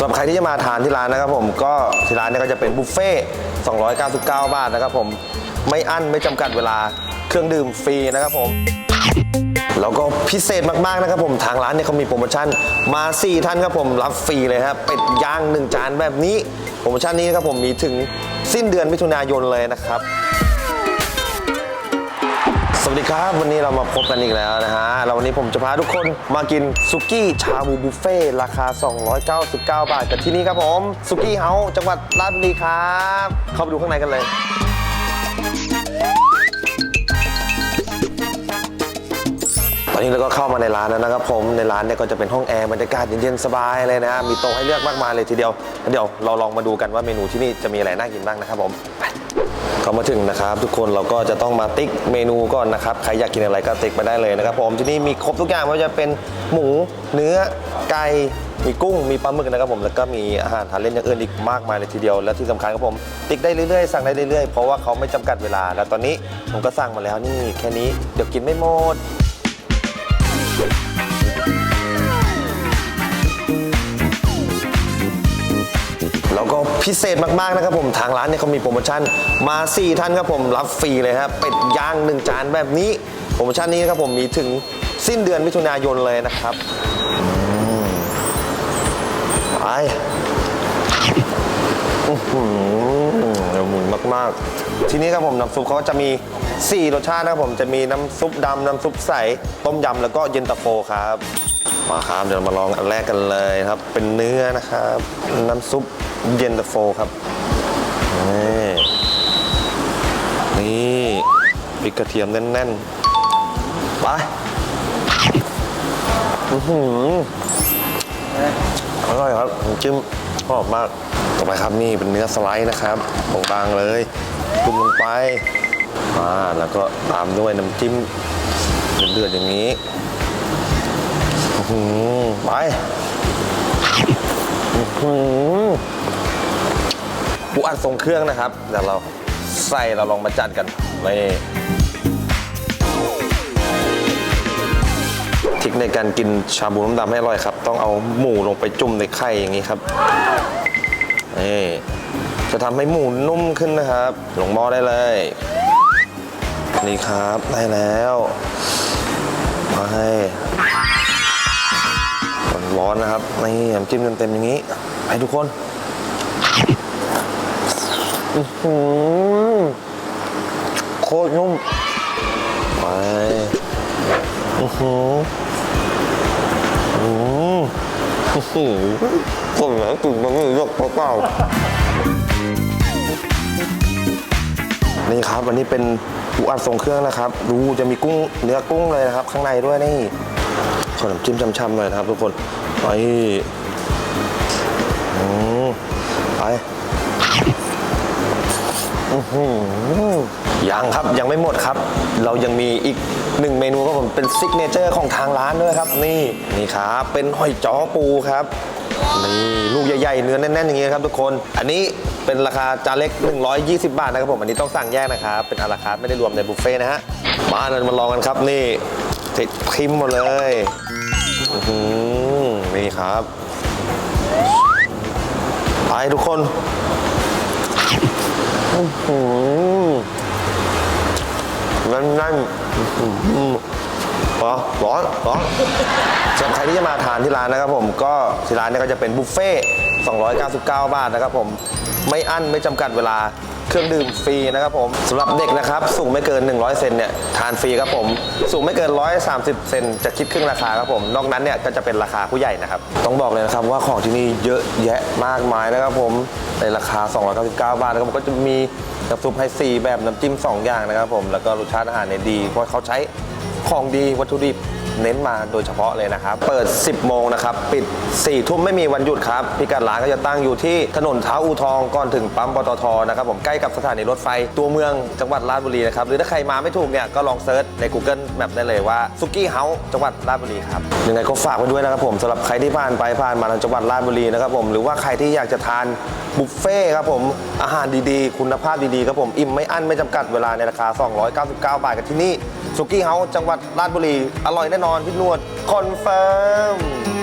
สำหรับใครที่จะมาทานที่ร้านนะครับผมก็ที่ร้านเนี่ยก็จะเป็นบุฟเฟ่299 บาทนะครับผมไม่อั้นไม่จำกัดเวลาเครื่องดื่มฟรีนะครับผมแล้วก็พิเศษมากๆนะครับผมทางร้านเนี่ยเขามีโปรโมชั่นมา 4 ท่านครับผมรับฟรีเลยครับเป็ดย่าง 1 จานแบบนี้ โปรโมชั่นนี้นครับผมมีถึงสิ้นเดือนมิถุนายนเลยนะครับ วัสดีครับ วันนี้เรามาพบกันอีกแล้วนะฮะเราวันนี้ผมจะพาทุกคนมากินซุกี้ชาบูบุฟเฟ่ราคา 299 บาทกับที่นี่ครับผมซุกี้เฮาจังหวัดราชบุรีครับ เข้าไปดูข้างในกันเลย อนนี้เราก็เข้ามาในร้านแล้วนะครับผมในร้านเนี่ยก็จะเป็นห้องแอร์บรรยากาศเย็นๆสบายเลยนะฮะมีโต๊ะให้เลือกมากมายเลยทีเดียวเดี๋ยวเราลองมาดูกันว่าเมนูที่นี่จะมีอะไรน่ากินบ้างนะครับผมไปเข้ามาถึงนะครับ ทุกคนเราก็จะต้องมาติ๊กเมนูก่อนนะครับใครอยากกินอะไรก็ติ๊กมาได้เลยนะครับผมที่นี่มีครบทุกอย่างไม่ว่าจะเป็นหมูเนื้อไก่มีกุ้งมีปลาหมึกนะครับผมแล้วก็มีอาหารทานเล่นอย่างอื่นอีกมากมายเลยทีเดียวและที่สำคัญครับผม ติ๊กได้เรื่อยๆสั่งได้เรื่อยๆเพราะว่าเขาไม่จำกัดเวลา แล้วตอนนี้ผมก็สั่งมาแล้วนี่แค่นี้เดี๋ยวกินไม่หมด แล้วก็พิเศษมากๆนะครับผมทางร้านเนี่ยเขามีโปรโมชั่นมา 4 ท่านครับผมรับฟรีเลยครับเป็ดย่าง1จานแบบนี้โปรโมชั่นนี้นะครับผมมีถึงสิ้นเดือนมิถุนายนเลยนะครับไปอื้อหือละมุนมากๆ ทีนี้ครับผมน้ำซุปเขาก็จะมี 4 รสชาตินะครับผมจะมีน้ำซุปดำน้ำซุปใสต้มยำแล้วก็เย็นตาโฟครับมาครับเดี๋ยวมาลองอันแรกกันเลยครับ เป็นเนื้อนะครับ น้ำซุปเย็นตาโฟครับนี่นี่พริกกระเทียมแน่นๆไปอื้อหืออร่อยครับจิ้มชอบมาก ต่อไปครับนี่เป็นเนื้อสไลด์นะครับบางๆเลย จุ่มลงไปอ่าแล้วก็ตามด้วยน้ำจิ้มเดือดๆอย่างนี้หือไปหือปูอัดทรงเครื่องนะครับเดี๋ยวเราใส่เราลองมาจัดกันนี่ทริกในการกินชาบูน้ำดำให้อร่อยครับ ต้องเอาหมูลงไปจุ่มในไข่อย่างนี้ครับนี่ จะทำให้หมูนุ่มขึ้นนะครับ ลงหม้อได้เลย นี่ครับได้แล้วมาให้ร้อนๆนะครับนี่น้ำจิ้มเต็มๆอย่างนี้ให้ทุกคนโคตรนุ่มไปอือหืออื้อหืออื้อหือผมอยากกินมันไม่ยกเปล่า นี่ครับวันนี้เป็นปูอัดทรงเครื่องนะครับดูจะมีกุ้งเนื้อกุ้งเลยนะครับ ข้างในด้วยนี่ขน้ำจิ้มช่ำๆหน่อยนะครับ ทุกคนไปอืมไปอือหือยังครับยังไม่หมดครับ เรายังมีอีกหนึ่งเมนูครับผมเป็นซิกเนเจอร์ของทางร้านด้วยครับ นี่นี่ครับเป็นหอยจ้อปูครับ นี่ลูกใหญ่ๆ เนื้อแน่นๆ อย่างนี้ยครับทุกคน อันนี้เป็นราคาจานเล็ก 120 บาทนะครับผม อันนี้ต้องสั่งแยกนะครับ เป็นอาราคาร์ไม่ได้รวมในบุฟเฟ่ต์นะฮะ มาเรามาลองกันครับนี่ติดพิมพ์หมดเลยอือหือนี่ครับไปทุกคนอือหือนั่นนั่นๆอือ ร้อนร้อนร้อนสำหรับใครที่จะมาทานที่ร้านนะครับผมก็ที่ร้านเนี่ยก็จะเป็นบุฟเฟ่299 บาทนะครับผมไม่อั้นไม่จำกัดเวลา เครื่องดื่มฟรีนะครับผมสำหรับเด็กนะครับสูงไม่เกิน 100 เซนเนี่ยทานฟรีครับผม สูงไม่เกิน 130 เซนจะคิดครึ่งราคาครับผมนอกนั้นเนี่ยก็จะเป็นราคาผู้ใหญ่นะครับต้องบอกเลยนะครับว่าของที่นี่เยอะแยะมากมายนะครับผมในราคา 299 บาทนะครับผมก็จะมีน้ำซุปให้สี่แบบน้ำจิ้ม 2 อย่างนะครับผมแล้วก็รสชาติอาหารเนี่ยดีเพราะเขาใช้ของดีวัตถุดิบ เน้นมาโดยเฉพาะเลยนะครับ เปิด 10 โมงนะครับ ปิด 4 ทุ่มไม่มีวันหยุดครับ พิกัดร้านก็จะตั้งอยู่ที่ถนนเท้าอูทองก่อนถึงปั๊มปตทนะครับผมใกล้กับสถานีรถไฟตัวเมืองจังหวัดราชบุรีนะครับ หรือถ้าใครมาไม่ถูกเนี่ยก็ลองเซิร์ชใน Google Map ได้เลยว่าซุกี้เฮาส์จังหวัดราชบุรีครับยังไงก็ฝากไว้ด้วยนะครับผมสำหรับใครที่ผ่านไปผ่านมาทางจังหวัดราชบุรีนะครับผมหรือว่าใครที่อยากจะทานบุฟเฟ่ครับผมอาหารดีๆ คุณภาพดีๆครับผมอิ่มไม่อั้นไม่จำกัดเวลาในราคา 299 บาทกันที่นี่ สุกี้เฮาส์จังหวัดราชบุรี อร่อยแน่นอนพี่นวด คอนเฟิร์ม